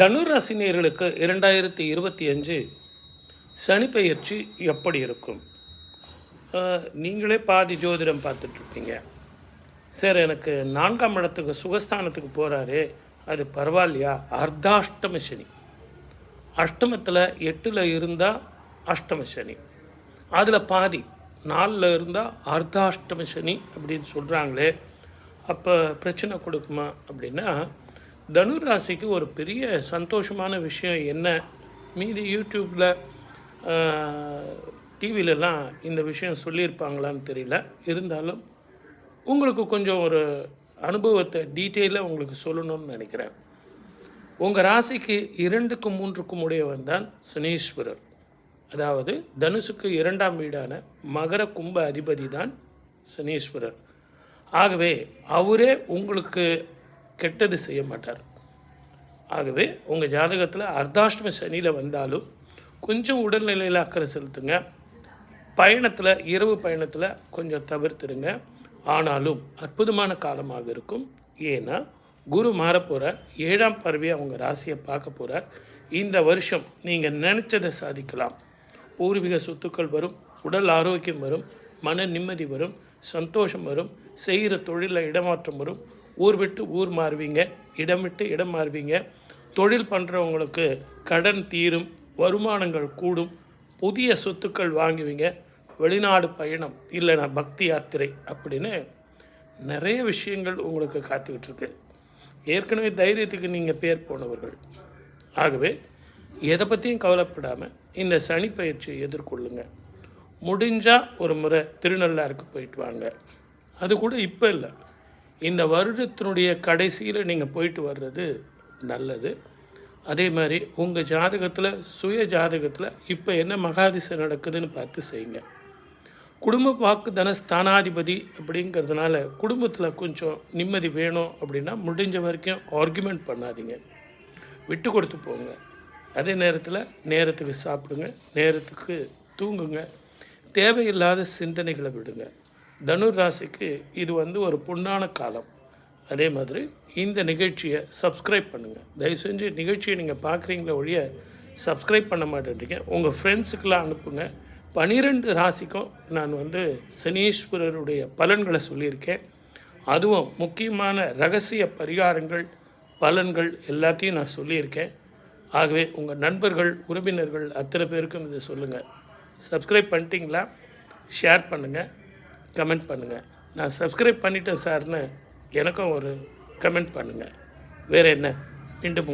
தனுராசினியர்களுக்கு இரண்டாயிரத்தி இருபத்தி அஞ்சு சனிப்பெயர்ச்சி எப்படி இருக்கும்? நீங்களே பாதி ஜோதிடம் பார்த்துட்ருப்பீங்க. சார் எனக்கு நான்காம் இடத்துக்கு சுகஸ்தானத்துக்கு போகிறாரு அது பரவாயில்லையா? அர்த்தாஷ்டம சனி. அஷ்டமத்தில் எட்டில் இருந்தால் அஷ்டம சனி. அதில் பாதி நாலில் இருந்தால் அர்த்தாஷ்டம சனி அப்படின்னு சொல்கிறாங்களே அப்போ பிரச்சனை கொடுக்குமா அப்படின்னா தனுர் ராசிக்கு ஒரு பெரிய சந்தோஷமான விஷயம் என்ன? மீதி யூடியூப்பில் டிவிலலாம் இந்த விஷயம் சொல்லியிருப்பாங்களான்னு தெரியல. இருந்தாலும் உங்களுக்கு கொஞ்சம் ஒரு அனுபவத்தை டீட்டெயிலாக உங்களுக்கு சொல்லணும்னு நினைக்கிறேன். உங்கள் ராசிக்கு இரண்டுக்கும் மூன்றுக்கும் உடையவன் தான் சனீஸ்வரர். அதாவது தனுசுக்கு இரண்டாம் வீடான மகர கும்ப அதிபதி தான் சனீஸ்வரர். ஆகவே அவரே உங்களுக்கு கெட்டது செய்ய மாட்டார் ஆகவே உங்கள் ஜாதகத்தில் அர்த்தாஷ்டம சனியில் வந்தாலும் கொஞ்சம் உடல்நிலையில் அக்கறை செலுத்துங்க. பயணத்தில் இரவு பயணத்தில் கொஞ்சம் தவிர்த்துடுங்க. ஆனாலும் அற்புதமான காலமாக இருக்கும். ஏன்னா குரு மாறப் போகிறார் ஏழாம் பறவையை அவங்க ராசியை பார்க்க போகிறார் இந்த வருஷம் நீங்கள் நினச்சதை சாதிக்கலாம். பூர்வீக சொத்துக்கள் வரும் உடல் ஆரோக்கியம் வரும் மன நிம்மதி வரும் சந்தோஷம் வரும் செய்கிற தொழிலில் இடமாற்றம் வரும் ஊர் விட்டு ஊர் மாறுவீங்க இடம் விட்டு இடம் மாறுவீங்க. தொழில் பண்ணுறவங்களுக்கு கடன் தீரும் வருமானங்கள் கூடும் புதிய சொத்துக்கள் வாங்குவீங்க. வெளிநாடு பயணம் இல்லைனா பக்தி யாத்திரை அப்படின்னு நிறைய விஷயங்கள் உங்களுக்கு காத்துக்கிட்டுருக்கு. ஏற்கனவே தைரியத்துக்கு நீங்கள் பேர் போனவர்கள். ஆகவே எதை பற்றியும் கவலைப்படாமல் இந்த சனி பயிற்சியை எதிர்கொள்ளுங்க. முடிஞ்சால் ஒரு முறை திருநள்ளாருக்கு போயிட்டு வாங்க. அது கூட இப்போ இல்லை. இந்த வருடத்தினுடைய கடைசியில் நீங்கள் போயிட்டு வர்றது நல்லது. அதே மாதிரி உங்கள் ஜாதகத்தில் சுய ஜாதகத்தில் இப்போ என்ன மகாதிசை நடக்குதுன்னு பார்த்து செய்யுங்க. குடும்ப வாக்கு தன ஸ்தானாதிபதி அப்படிங்கிறதுனால குடும்பத்தில் கொஞ்சம் நிம்மதி வேணும் அப்படின்னா முடிஞ்ச வரைக்கும் ஆர்குமெண்ட் பண்ணாதீங்க. விட்டு கொடுத்து போங்க. அதே நேரத்தில் நேரத்துக்கு சாப்பிடுங்க நேரத்துக்கு தூங்குங்க. தேவையில்லாத சிந்தனைகளை விடுங்க. தனுர் ராசிக்கு இது வந்து ஒரு புண்ணான காலம். அதே மாதிரி இந்த நிகழ்ச்சியை சப்ஸ்கிரைப் பண்ணுங்கள் தயவு செஞ்சு நிகழ்ச்சியை நீங்கள் பார்க்குறீங்களே ஒழிய சப்ஸ்கிரைப் பண்ண மாட்டேன்றீங்க. உங்கள் ஃப்ரெண்ட்ஸுக்கெலாம் அனுப்புங்க. பனிரெண்டு ராசிக்கும் நான் வந்து சனீஸ்வரருடைய பலன்களை சொல்லியிருக்கேன். அதுவும் முக்கியமான ரகசிய பரிகாரங்கள் பலன்கள் எல்லாத்தையும் நான் சொல்லியிருக்கேன். ஆகவே உங்கள் நண்பர்கள் உறவினர்கள் அத்தனை பேருக்கும் இதை சொல்லுங்கள் சப்ஸ்கிரைப் பண்ணிட்டீங்களா? ஷேர் பண்ணுங்கள் கமெண்ட் பண்ணுங்கள் நான் சப்ஸ்கிரைப் பண்ணிட்டேன் சார்னு எனக்கும் ஒரு கமெண்ட் பண்ணுங்கள் வேறு என்ன? மீண்டும்